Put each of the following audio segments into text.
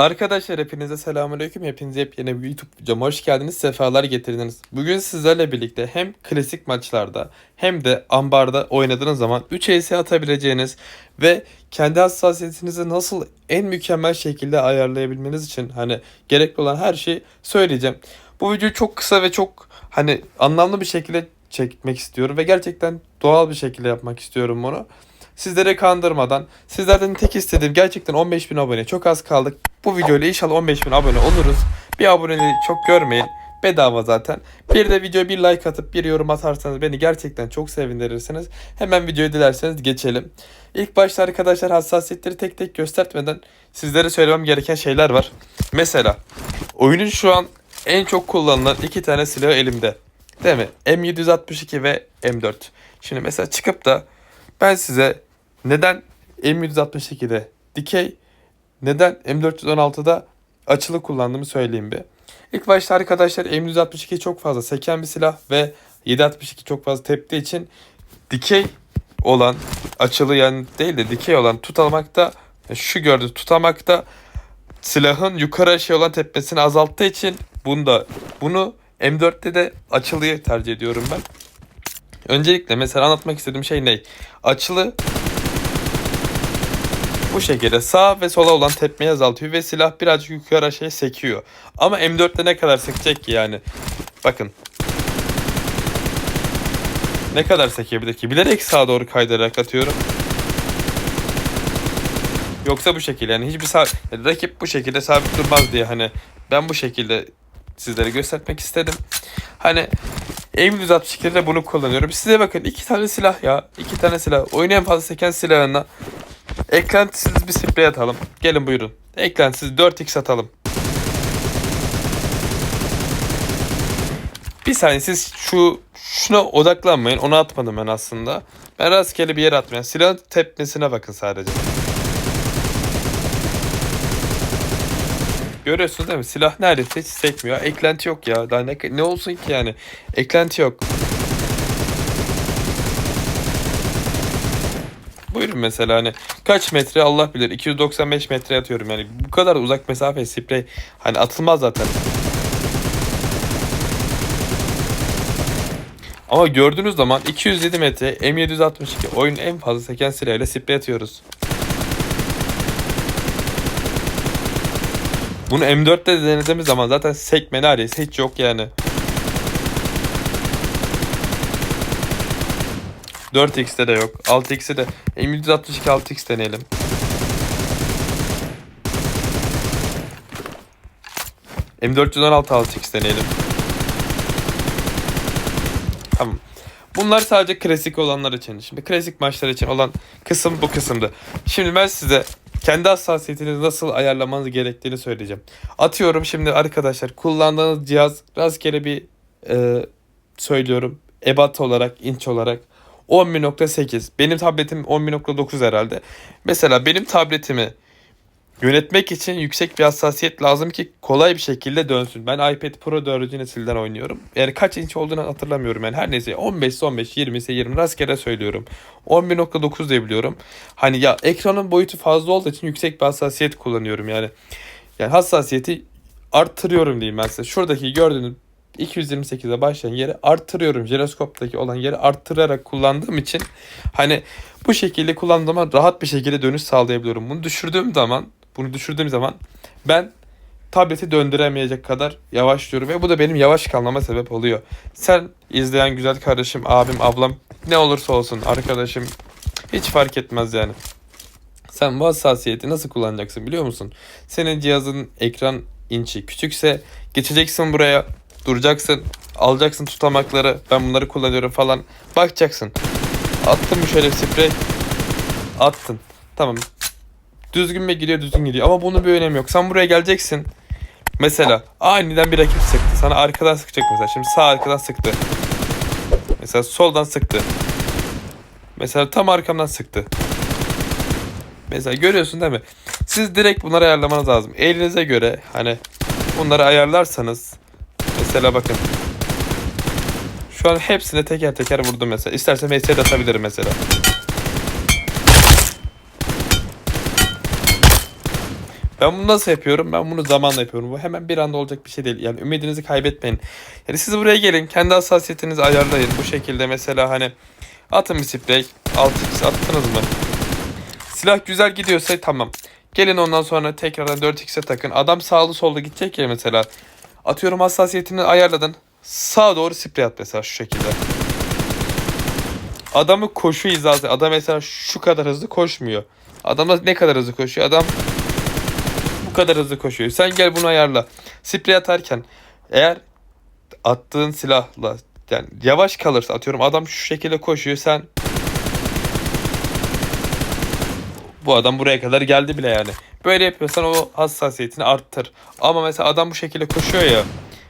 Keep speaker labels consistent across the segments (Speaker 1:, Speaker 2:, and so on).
Speaker 1: Arkadaşlar hepinize selamünaleyküm. Hepiniz yepyeni bir YouTube videoma hoş geldiniz. Sefalar getirdiniz. Bugün sizlerle birlikte hem klasik maçlarda hem de ambarda oynadığınız zaman 3 ES atabileceğiniz ve kendi hassasiyetinizi nasıl en mükemmel şekilde ayarlayabilmeniz için hani gerekli olan her şeyi söyleyeceğim. Bu videoyu çok kısa ve çok hani anlamlı bir şekilde çekmek istiyorum ve gerçekten doğal bir şekilde yapmak istiyorum bunu. Sizlere kandırmadan, sizlerden tek istediğim gerçekten 15.000 abone. Çok az kaldık. Bu videoyla inşallah 15.000 abone oluruz. Bir aboneliği çok görmeyin. Bedava zaten. Bir de videoya bir like atıp bir yorum atarsanız beni gerçekten çok sevindirirsiniz. Hemen videoyu dilerseniz geçelim. İlk başta arkadaşlar hassasiyetleri tek tek göstermeden sizlere söylemem gereken şeyler var. Mesela oyunun şu an en çok kullanılan iki tane silahı elimde. Değil mi? M762 ve M4. Şimdi mesela çıkıp da ben size neden M762'de dikey, neden M416'da açılı kullandığımı söyleyeyim bir. İlk başta arkadaşlar M162 çok fazla seken bir silah ve 762 çok fazla teptiği için dikey olan açılı yani değil de dikey olan tutamakta şu gördüğünüz tutamakta silahın yukarı aşağı olan tepmesini azalttığı için bunda bunu M4'te de açılıyı tercih ediyorum ben. Öncelikle mesela anlatmak istediğim şey ne? Açılı bu şekilde sağ ve sola olan tepmeyi azaltıyor ve silah birazcık yukarı aşağıya sekiyor. Ama M4'te ne kadar sekecek ki yani? Bakın. Ne kadar sekebilir ki? Bilerek sağa doğru kaydırarak atıyorum. Yoksa bu şekilde yani hiçbir sağ, rakip bu şekilde sabit durmaz diye hani ben bu şekilde sizlere göstermek istedim. Hani M162'de bunu kullanıyorum. Size bakın iki tane silah ya. iki tane silah. Oyunu en fazla seken silahına eklentisiz bir sprey atalım. Gelin buyurun. Eklentisiz 4x atalım. Bir saniye siz şu şuna odaklanmayın. Onu atmadım ben aslında. Ben rastgele bir yere atmayan. Silahın tepmesine bakın sadece. Görüyorsunuz değil mi? Silah neredeyse hiç sekmiyor. Eklenti yok ya. Daha ne, ne olsun ki yani? Eklenti yok. Buyurun mesela hani kaç metre Allah bilir 295 metre atıyorum yani bu kadar uzak mesafe sprey hani atılmaz zaten. Ama gördüğünüz zaman 207 metre M762 oyun en fazla seken silahıyla sprey atıyoruz. Bunu M4'te de denediğimiz zaman zaten sekme neredeyse hiç yok yani. 4x'te de yok. 6x'te de. M162 6x deneyelim. M416 6x deneyelim. Tamam. Bunlar sadece klasik olanlar için. Şimdi klasik maçlar için olan kısım bu kısımdı. Şimdi ben size kendi hassasiyetinizi nasıl ayarlamanız gerektiğini söyleyeceğim. Atıyorum şimdi arkadaşlar kullandığınız cihaz rastgele bir e, söylüyorum. Ebat olarak, inç olarak 11.8. Benim tabletim 11.9 herhalde. Mesela benim tabletimi yönetmek için yüksek bir hassasiyet lazım ki kolay bir şekilde dönsün. Ben iPad Pro 4. nesilden oynuyorum. Yani kaç inç olduğunu hatırlamıyorum yani her neyse 15 ise 15 20 ise 20 rastgele söylüyorum. 11.9 diye biliyorum. Hani ya ekranın boyutu fazla olduğu için yüksek bir hassasiyet kullanıyorum yani. Yani hassasiyeti arttırıyorum diyeyim ben size. Şuradaki gördüğünüz 228'e başlayan yeri arttırıyorum. Jiroskoptaki olan yeri arttırarak kullandığım için hani bu şekilde kullandığım zaman rahat bir şekilde dönüş sağlayabiliyorum. Bunu düşürdüğüm zaman bunu düşürdüğüm zaman ben tableti döndüremeyecek kadar yavaşlıyorum ve bu da benim yavaş kalmama sebep oluyor. Sen izleyen güzel kardeşim, abim, ablam ne olursa olsun arkadaşım hiç fark etmez yani. Sen bu hassasiyeti nasıl kullanacaksın biliyor musun? Senin cihazın ekran inçi küçükse geçeceksin buraya duracaksın alacaksın tutamakları ben bunları kullanıyorum falan bakacaksın. Attın mı şöyle sprey attın tamam düzgün mü gidiyor düzgün gidiyor ama bunun bir önemi yok. Sen buraya geleceksin. Mesela aniden bir rakip sıktı. Sana arkadan sıkacak mesela. Şimdi sağ arkadan sıktı. Mesela soldan sıktı. Mesela tam arkamdan sıktı. Mesela görüyorsun değil mi? Siz direkt bunları ayarlamanız lazım. Elinize göre hani bunları ayarlarsanız mesela bakın. Şu an hepsine teker teker vurdum mesela. İstersen VS'de atabilirim mesela. Ben bunu nasıl yapıyorum? Ben bunu zamanla yapıyorum. Bu hemen bir anda olacak bir şey değil. Yani ümidinizi kaybetmeyin. Yani siz buraya gelin. Kendi hassasiyetinizi ayarlayın. Bu şekilde mesela hani atın bir sprey. 6x attınız mı? Silah güzel gidiyorsa tamam. Gelin ondan sonra tekrardan 4x'e takın. Adam sağlı solda gidecek ya mesela. Atıyorum hassasiyetini ayarladın. Sağa doğru sprey at mesela şu şekilde. Adamı koşu hizası. Adam mesela şu kadar hızlı koşmuyor. Adam da ne kadar hızlı koşuyor? Adam bu kadar hızlı koşuyor. Sen gel bunu ayarla. Sprey atarken eğer attığın silahla yani yavaş kalırsa atıyorum adam şu şekilde koşuyor sen bu adam buraya kadar geldi bile yani. Böyle yapıyorsan o hassasiyetini arttır. Ama mesela adam bu şekilde koşuyor ya.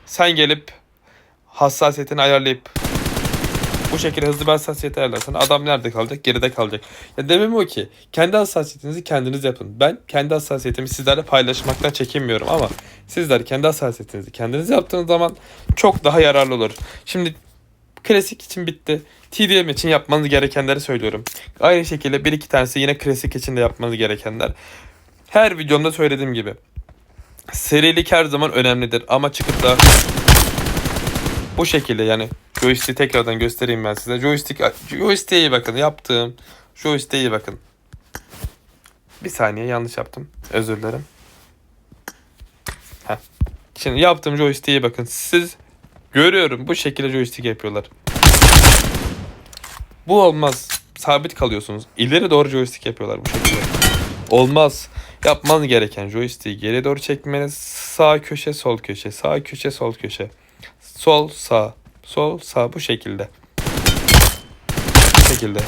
Speaker 1: Sen gelip hassasiyetini ayarlayıp bu şekilde hızlı bir hassasiyet ayarlarsan adam nerede kalacak? Geride kalacak. Ya demem o ki kendi hassasiyetinizi kendiniz yapın. Ben kendi hassasiyetimi sizlerle paylaşmaktan çekinmiyorum ama sizler kendi hassasiyetinizi kendiniz yaptığınız zaman çok daha yararlı olur. Şimdi klasik için bitti. TDM için yapmanız gerekenleri söylüyorum. Aynı şekilde bir iki tanesi yine klasik için de yapmanız gerekenler. Her videomda söylediğim gibi. Serilik her zaman önemlidir ama çıkıp da bu şekilde yani joystick'i tekrardan göstereyim ben size. Joystick, joystick'e iyi bakın. Yaptığım joystick'e iyi bakın. Bir saniye yanlış yaptım. Özür dilerim. Heh. Şimdi yaptığım joystick'e iyi bakın. Siz görüyorum bu şekilde joystick yapıyorlar. Bu olmaz. Sabit kalıyorsunuz. İleri doğru joystick yapıyorlar bu şekilde. Olmaz. Yapmanız gereken joystick'i geri doğru çekmeniz. Sağ köşe, sol köşe, sağ köşe, sol köşe. Sol, sağ, sol, sağ bu şekilde. Bu şekilde.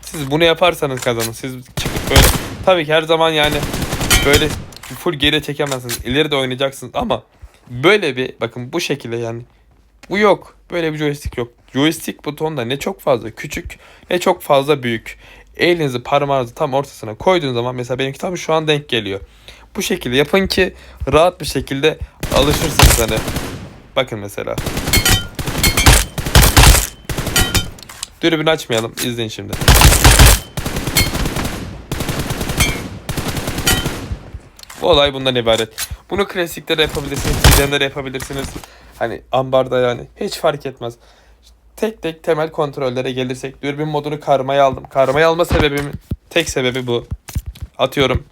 Speaker 1: Siz bunu yaparsanız kazanın. Siz çıkıp böyle tabii ki her zaman yani böyle full geri çekemezsiniz. İleri de oynayacaksınız ama böyle bir bakın bu şekilde yani bu yok. Böyle bir joystick yok. Joystick butonu da ne çok fazla küçük ne çok fazla büyük. Elinizi parmağınızı tam ortasına koyduğunuz zaman mesela benimki tam şu an denk geliyor. Bu şekilde yapın ki rahat bir şekilde alışırsınız hani. Bakın mesela. Dürbünü açmayalım. İzleyin şimdi. Olay bundan ibaret. Bunu klasikte de yapabilirsiniz. Gizemde de yapabilirsiniz. Hani ambarda yani. Hiç fark etmez. Tek tek temel kontrollere gelirsek. Dürbün modunu karmaya aldım. Karmaya alma sebebim tek sebebi bu. Atıyorum.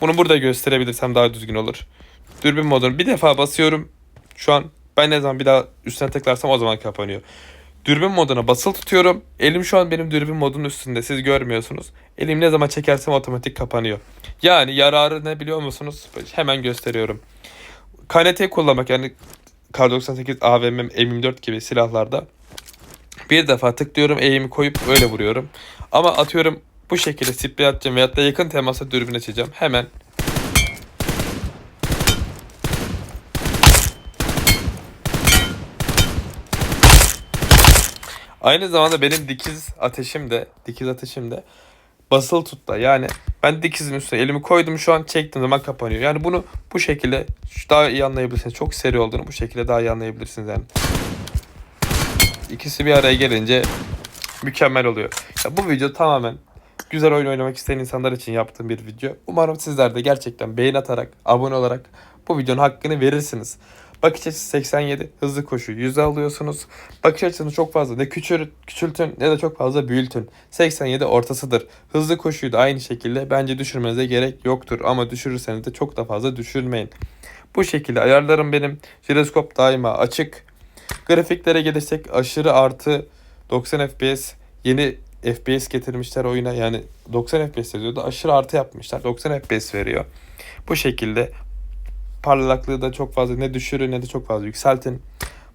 Speaker 1: Bunu burada gösterebilirsem daha düzgün olur. Dürbün modunu bir defa basıyorum. Şu an ben ne zaman bir daha üstüne tıklarsam o zaman kapanıyor. Dürbün moduna basılı tutuyorum. Elim şu an benim dürbün modunun üstünde. Siz görmüyorsunuz. Elim ne zaman çekersem otomatik kapanıyor. Yani yararı ne biliyor musunuz? Hemen gösteriyorum. KNT kullanmak yani Kar 98 AVM M24 gibi silahlarda bir defa tıklıyorum eğimi koyup öyle vuruyorum. Ama atıyorum bu şekilde sprey atacağım veyahut da yakın temasa dürbün açacağım. Hemen Aynı zamanda benim dikiz ateşim de dikiz ateşim de basılı tutta. Yani ben dikizin üstüne elimi koydum şu an çektiğim zaman kapanıyor. Yani bunu bu şekilde daha iyi anlayabilirsiniz. Çok seri olduğunu bu şekilde daha iyi anlayabilirsiniz yani. İkisi bir araya gelince mükemmel oluyor. Ya bu video tamamen güzel oyun oynamak isteyen insanlar için yaptığım bir video. Umarım sizler de gerçekten beğen atarak, abone olarak bu videonun hakkını verirsiniz. Bakış açısı 87, hızlı koşu 100 alıyorsunuz. Bakış açısını çok fazla ne küçül, küçültün ne de çok fazla büyütün. 87 ortasıdır. Hızlı koşuyu da aynı şekilde bence düşürmenize gerek yoktur. Ama düşürürseniz de çok da fazla düşürmeyin. Bu şekilde ayarlarım benim. Jiroskop daima açık. Grafiklere gelirsek aşırı artı 90 FPS yeni FPS getirmişler oyuna. Yani 90 FPS diyordu. Aşırı artı yapmışlar. 90 FPS veriyor. Bu şekilde parlaklığı da çok fazla ne düşürün ne de çok fazla yükseltin.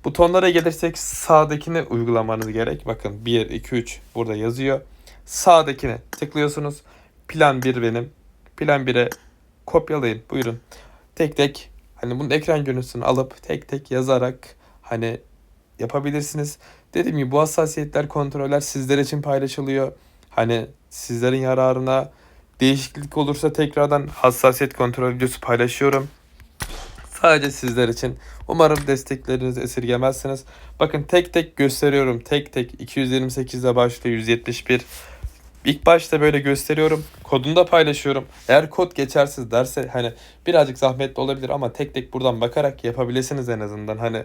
Speaker 1: Butonlara gelirsek sağdakini uygulamanız gerek. Bakın 1, 2, 3 burada yazıyor. Sağdakine tıklıyorsunuz. Plan 1 benim. Plan 1'e kopyalayın. Buyurun. Tek tek hani bunun ekran görüntüsünü alıp tek tek yazarak hani yapabilirsiniz. Dediğim gibi bu hassasiyetler, kontroller sizler için paylaşılıyor. Hani sizlerin yararına değişiklik olursa tekrardan hassasiyet kontrol videosu paylaşıyorum. Sadece sizler için. Umarım desteklerinizi esirgemezsiniz. Bakın tek tek gösteriyorum. Tek tek 228'de başlıyor 171. ilk başta böyle gösteriyorum. Kodunu da paylaşıyorum. Eğer kod geçersiz derse hani birazcık zahmetli olabilir ama tek tek buradan bakarak yapabilirsiniz en azından. Hani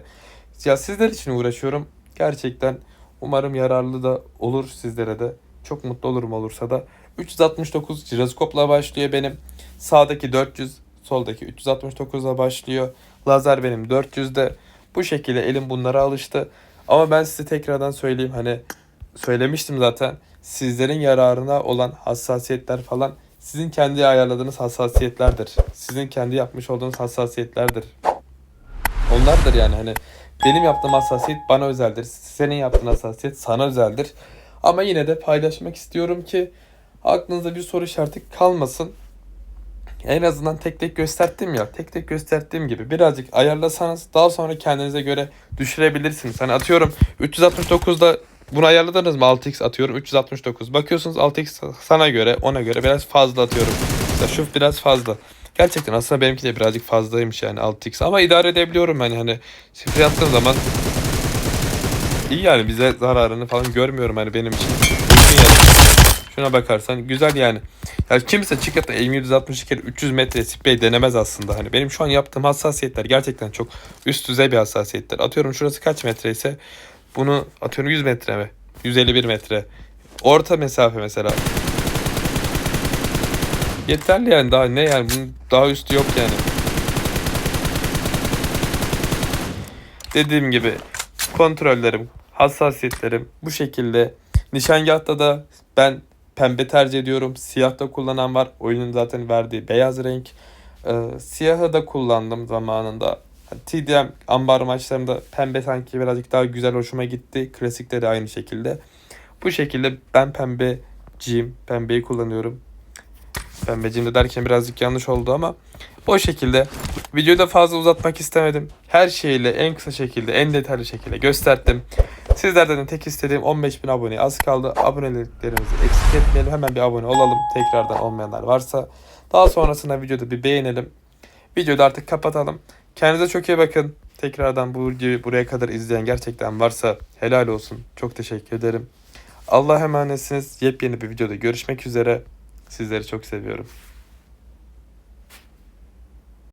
Speaker 1: ya sizler için uğraşıyorum. Gerçekten umarım yararlı da olur sizlere de. Çok mutlu olurum olursa da. 369 jiroskopla başlıyor benim. Sağdaki 400, soldaki 369'la başlıyor. Lazer benim 400'de. Bu şekilde elim bunlara alıştı. Ama ben size tekrardan söyleyeyim hani söylemiştim zaten. Sizlerin yararına olan hassasiyetler falan sizin kendi ayarladığınız hassasiyetlerdir. Sizin kendi yapmış olduğunuz hassasiyetlerdir. Onlardır yani hani benim yaptığım hassasiyet bana özeldir. Senin yaptığın hassasiyet sana özeldir. Ama yine de paylaşmak istiyorum ki aklınızda bir soru işareti kalmasın. En azından tek tek gösterdim ya. Tek tek gösterdiğim gibi birazcık ayarlasanız daha sonra kendinize göre düşürebilirsiniz. Hani atıyorum 369'da bunu ayarladınız mı 6x atıyorum 369. Bakıyorsunuz 6x sana göre ona göre biraz fazla atıyorum. Mesela şu biraz fazla. Gerçekten aslında benimki de birazcık fazlaymış yani 6x ama idare edebiliyorum yani hani şifre yaptığım zaman iyi yani bize zararını falan görmüyorum hani benim için. Yani. Şuna bakarsan güzel yani. Ya kimse çıkıp da M762 kere 300 metre sprey denemez aslında. Hani benim şu an yaptığım hassasiyetler gerçekten çok üst düzey bir hassasiyetler. Atıyorum şurası kaç metre ise bunu atıyorum 100 metre mi? 151 metre. Orta mesafe mesela. Yeterli yani daha ne yani bunun daha üstü yok yani. Dediğim gibi kontrollerim, hassasiyetlerim bu şekilde. Nişangahta da ben pembe tercih ediyorum. Siyah da kullanan var. Oyunun zaten verdiği beyaz renk. Ee, siyahı da kullandım zamanında. TDM ambar maçlarında pembe sanki birazcık daha güzel hoşuma gitti. Klasikte de aynı şekilde. Bu şekilde ben pembeciyim. Pembeyi kullanıyorum. Pembeciyim de derken birazcık yanlış oldu ama o şekilde videoyu da fazla uzatmak istemedim. Her şeyle en kısa şekilde, en detaylı şekilde gösterdim. Sizlerden de tek istediğim 15.000 abone az kaldı. Aboneliklerimizi eksik etmeyelim. Hemen bir abone olalım. Tekrardan olmayanlar varsa. Daha sonrasında videoda bir beğenelim. Videoyu da artık kapatalım. Kendinize çok iyi bakın. Tekrardan bu videoyu buraya kadar izleyen gerçekten varsa helal olsun. Çok teşekkür ederim. Allah'a emanetsiniz. Yepyeni bir videoda görüşmek üzere. Sizleri çok seviyorum.